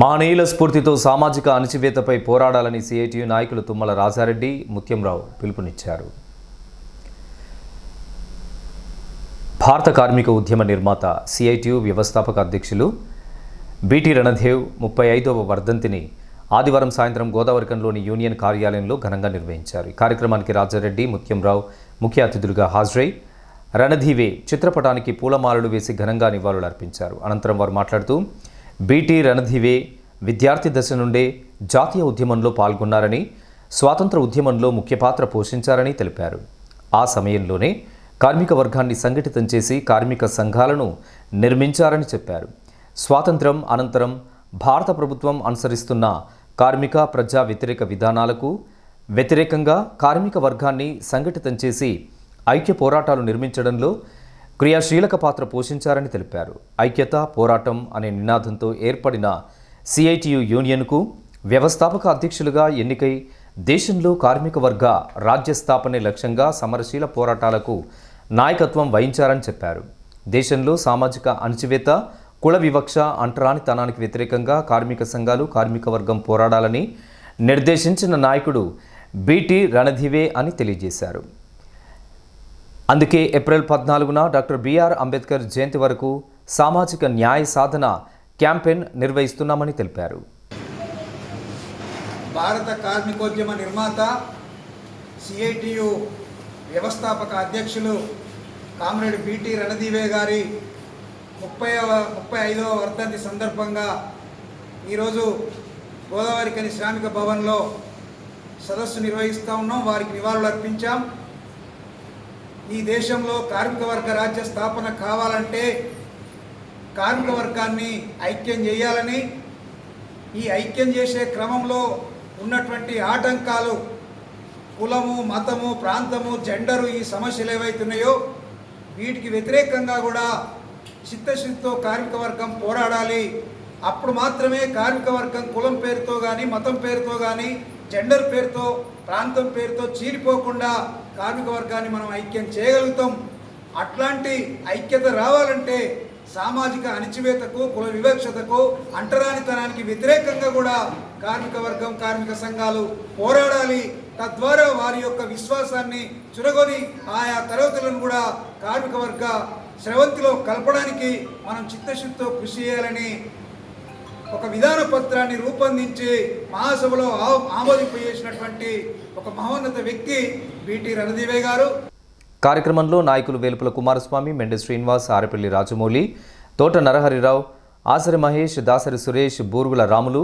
మానేయుల స్ఫూర్తితో సామాజిక అణచివేతపై పోరాడాలని సిఐటియు నాయకులు తుమ్మల రాజారెడ్డి ముత్యంరావు పిలుపునిచ్చారు. భారత కార్మిక ఉద్యమ నిర్మాత సిఐటియు వ్యవస్థాపక అధ్యక్షులు బీటీ రణదేవ్ ముప్పై ఐదవ వర్ధంతిని ఆదివారం సాయంత్రం గోదావరికంలోని యూనియన్ కార్యాలయంలో ఘనంగా నిర్వహించారు. ఈ కార్యక్రమానికి రాజారెడ్డి ముత్యంరావు ముఖ్య అతిథులుగా హాజరై రణధీవే చిత్రపటానికి పూలమాలలు వేసి ఘనంగా నివాళులర్పించారు. అనంతరం వారు మాట్లాడుతూ బీటీ రణధీవే విద్యార్థి దశ నుండే జాతీయ ఉద్యమంలో పాల్గొన్నారని స్వాతంత్ర ఉద్యమంలో ముఖ్య పాత్ర పోషించారని తెలిపారు. ఆ సమయంలోనే కార్మిక వర్గాన్ని సంఘటితం చేసి కార్మిక సంఘాలను నిర్మించారని చెప్పారు. స్వాతంత్రం అనంతరం భారత ప్రభుత్వం అనుసరిస్తున్న కార్మిక ప్రజా వ్యతిరేక విధానాలకు వ్యతిరేకంగా కార్మిక వర్గాన్ని సంఘటితం చేసి ఐక్య పోరాటాలు నిర్మించడంలో క్రియాశీలక పాత్ర పోషించారని తెలిపారు. ఐక్యత పోరాటం అనే నినాదంతో ఏర్పడిన సిఐటియు యూనియన్కు వ్యవస్థాపక అధ్యక్షులుగా ఎన్నికై దేశంలో కార్మిక వర్గ రాజ్య స్థాపనే లక్ష్యంగా సమరశీల పోరాటాలకు నాయకత్వం వహించారని చెప్పారు. దేశంలో సామాజిక అణచివేత కుల వివక్ష అంటరానితనానికి వ్యతిరేకంగా కార్మిక సంఘాలు కార్మిక వర్గం పోరాడాలని నిర్దేశించిన నాయకుడు బీటీ రణధివే అని తెలియజేశారు. అందుకే ఏప్రిల్ పద్నాలుగున డాక్టర్ బిఆర్ అంబేద్కర్ జయంతి వరకు సామాజిక న్యాయ సాధన క్యాంపెయిన్ నిర్వహిస్తున్నామని తెలిపారు. భారత కార్మికోద్యమ నిర్మాత సిఐటియు వ్యవస్థాపక అధ్యక్షులు కామ్రేడ్ బిటి రణదీవే గారి ముప్పై ముప్పై ఐదవ వర్ధంతి సందర్భంగా ఈరోజు గోదావరికని శ్రామిక భవన్లో సదస్సు నిర్వహిస్తూ ఉన్నాం. వారికి నివాళులు అర్పించాం ఈ దేశంలో కార్మిక వర్గ రాజ్య స్థాపన కావాలంటే కార్మిక వర్గాన్ని ఐక్యం చేయాలని ఈ ఐక్యం చేసే క్రమంలో ఉన్నటువంటి ఆటంకాలు కులము మతము ప్రాంతము జెండరు ఈ సమస్యలు ఏవైతున్నాయో వీటికి వ్యతిరేకంగా కూడా చిత్తశుద్ధితో కార్మిక వర్గం పోరాడాలి. అప్పుడు మాత్రమే కార్మిక వర్గం కులం పేరుతో కానీ మతం పేరుతో కానీ జెండర్ పేరుతో ప్రాంతం పేరుతో చీలిపోకుండా కార్మిక వర్గాన్ని మనం ఐక్యం చేయగలుగుతాం. అట్లాంటి ఐక్యత రావాలంటే సామాజిక అణిచివేతకు కుల వివక్షతకు అంటరానితనానికి వ్యతిరేకంగా కూడా కార్మిక వర్గం కార్మిక సంఘాలు పోరాడాలి. తద్వారా వారి యొక్క విశ్వాసాన్ని చురగొని ఆయా తరగతులను కూడా కార్మిక వర్గ స్రవంతిలో కలపడానికి మనం చిత్తశుద్ధితో కృషి చేయాలని ఒక విధాన పత్రాన్ని రూపొందించి మహాసభలో ఆమోదింపు చేసినటువంటి ఒక మహోన్నత వ్యక్తి బిటి రణదీవే గారు. కార్యక్రమంలో నాయకులు వేలుపుల కుమారస్వామి మెండి శ్రీనివాస్ ఆరపల్లి రాజమౌళి తోట నరహరిరావు ఆసరి మహేష్ దాసరి సురేష్ బూరుగుల రాములు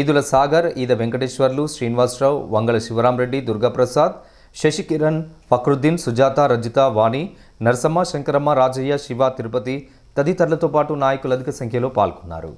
ఈదుల సాగర్ ఈద వెంకటేశ్వర్లు శ్రీనివాసరావు వంగల శివరామరెడ్డి దుర్గాప్రసాద్ శశికిరణ్ ఫక్రుద్దీన్ సుజాత రజిత వాణి నరసమ్మ శంకరమ్మ రాజయ్య శివ తిరుపతి తదితరులతో పాటు నాయకులు అధిక సంఖ్యలో పాల్గొన్నారు.